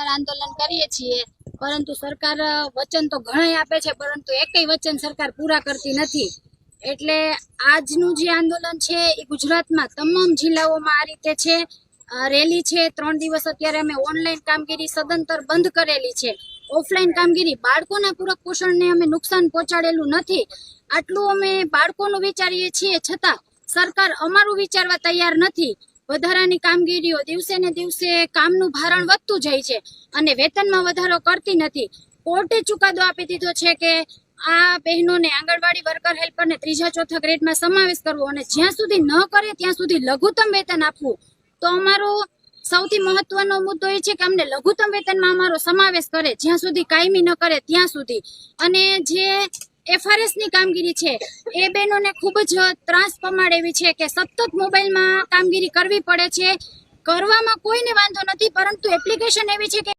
આંદોલન કરીએ છીએ, પરંતુ સરકાર વચન તો ઘણા આપે છે, પરંતુ એકય વચન સરકાર પૂરા કરતી નથી. એટલે આજનું જે આંદોલન છે, એ ગુજરાતમાં તમામ જિલ્લાઓમાં આ રીતે છે. રેલી છે, ત્રણ દિવસ અત્યારે અમે ઓનલાઈન કામગીરી સદંતર બંધ કરેલી છે. ઓફલાઈન કામગીરી બાળકોના પૂરક પોષણને અમે નુકસાન પહોંચાડેલું નથી. આટલું અમે બાળકોનું વિચારીએ છીએ, છતાં સરકાર અમારું વિચારવા તૈયાર નથી. વધારાની કામગીરીઓ દિવસે ને દિવસે કામનું ભારણ વધતું જાય છે અને વેતનમાં વધારો કરતી નથી. કોર્ટે ચુકાદો આપી દીધો છે કે આ બહેનોને આંગણવાડી વર્કર હેલ્પરને ત્રીજા, ચોથા ગ્રેડમાં સમાવેશ કરવો અને જ્યાં સુધી ન કરે ત્યાં સુધી લઘુત્તમ વેતન આપવું. તો અમારો સૌથી મહત્વનો મુદ્દો એ છે કે અમને લઘુત્તમ વેતનમાં અમારો સમાવેશ કરે. જ્યાં સુધી કાયમી ન કરે ત્યાં સુધી. અને જે એફઆરએસની કામગીરી છે. એ બહેનોને ખૂબ જ ત્રાસ પમાડ એવી છે કે સતત મોબાઈલમાં કામગીરી કરવી પડે છે. કરવામાં કોઈને વાંધો નથી, પરંતુ એપ્લિકેશન એવી છે કે